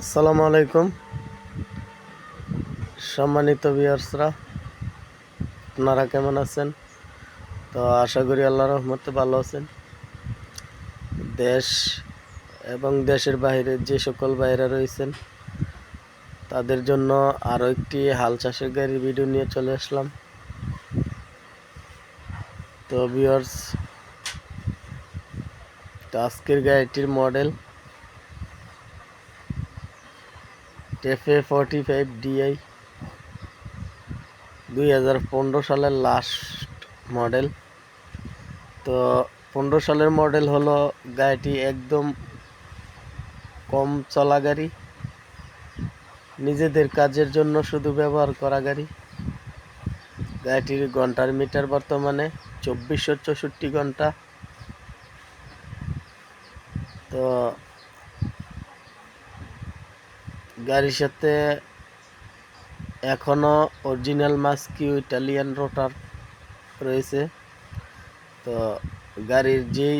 আসসালামু আলাইকুম। সম্মানিত ভিউয়ার্সরা আপনারা কেমন আছেন? তো আশা করি আল্লাহ রহমতে ভালো আছেন। দেশ এবং দেশের বাইরে যে সকল বাইরে রয়েছেন, তাদের জন্য আরও একটি হাল চাষের গাড়ির ভিডিও নিয়ে চলে আসলাম। তো ভিউয়ার্স তো আজকের গাড়িটির model TAFE forty five DI দুই হাজার পনেরো সালের লাস্ট মডেল তো পনেরো সালের মডেল হলো গাড়িটি একদম কম চলা গাড়ি। নিজেদের কাজের জন্য শুধু ব্যবহার করা গাড়ি। গাড়িটির ঘণ্টার মিটার বর্তমানে চব্বিশশো চৌষট্টি ঘণ্টা। তো গাড়ির সাথে এখনও অরিজিনাল মাস্কিউ ইটালিয়ান রোটার রয়েছে। তো গাড়ির যেই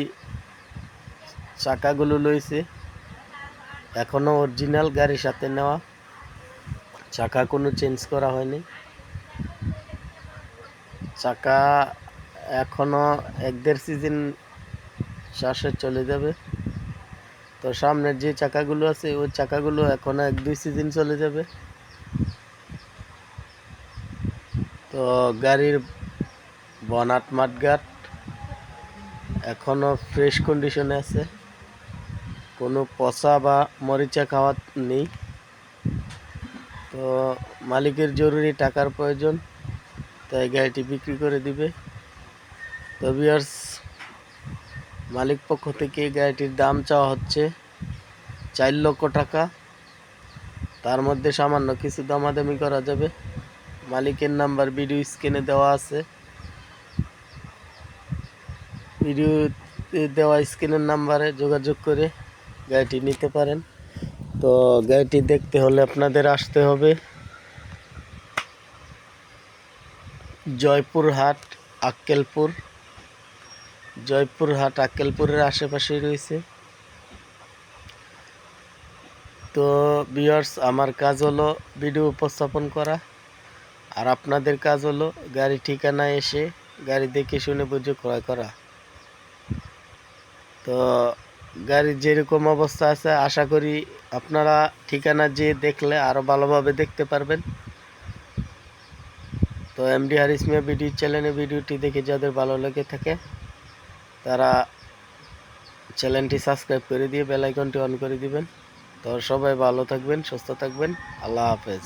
চাকাগুলো রয়েছে এখনও অরিজিনাল গাড়ির সাথে নেওয়া। চাকা কোনো চেঞ্জ করা হয়নি। চাকা এখনও এক দেড় সিজন শ্বাসে চলে যাবে। তো সামনের যে চাকাগুলো আছে, ওই চাকাগুলো এখনও এক দুই সিজন চলে যাবে। তো গাড়ির বনাট মাঠঘাট এখনও ফ্রেশ কন্ডিশনে আছে। কোনো পচা বা মরিচা খাওয়া নেই। তো মালিকের জরুরি টাকার প্রয়োজন, তাই গাড়িটি বিক্রি করে দিবে। তো বিয়ার্স মালিক পক্ষ থেকে গাড়িটির দাম চাওয়া হচ্ছে চার লক্ষ টাকা। তার মধ্যে সামান্য কিছু দামাদামি করা যাবে। মালিকের নাম্বার ভিডিও স্ক্রিনে দেওয়া আছে। ভিডিও দেওয়া স্ক্রিনের নাম্বারে যোগাযোগ করে গাড়িটি নিতে পারেন। তো গাড়িটি দেখতে হলে আপনাদের আসতে হবে। জয়পুরহাট, আক্কেলপুর। জয়পুরহাট, আক্কেলপুরের আশেপাশেই রয়েছে। তো বিয়ার্স আমার কাজ হলো ভিডিও উপস্থাপন করা। আর আপনাদের কাজ হলো গাড়ি ঠিকানা এসে গাড়ি দেখে শুনে বুঝে ক্রয় করা। তো গাড়ির যেরকম অবস্থা আছে, আশা করি আপনারা ঠিকানা যেয়ে দেখলে আরও ভালোভাবে দেখতে পারবেন। তো এমডি হারিস মিয়া ভিডিও চ্যানেলে ভিডিওটি দেখে যাদের ভালো লেগে থাকে তারা চ্যানেলটি সাবস্ক্রাইব করে দিয়ে বেলাইকনটি অন করে দিবেন। তো সবাই ভালো থাকবেন, সুস্থ থাকবেন। আল্লাহ হাফেজ।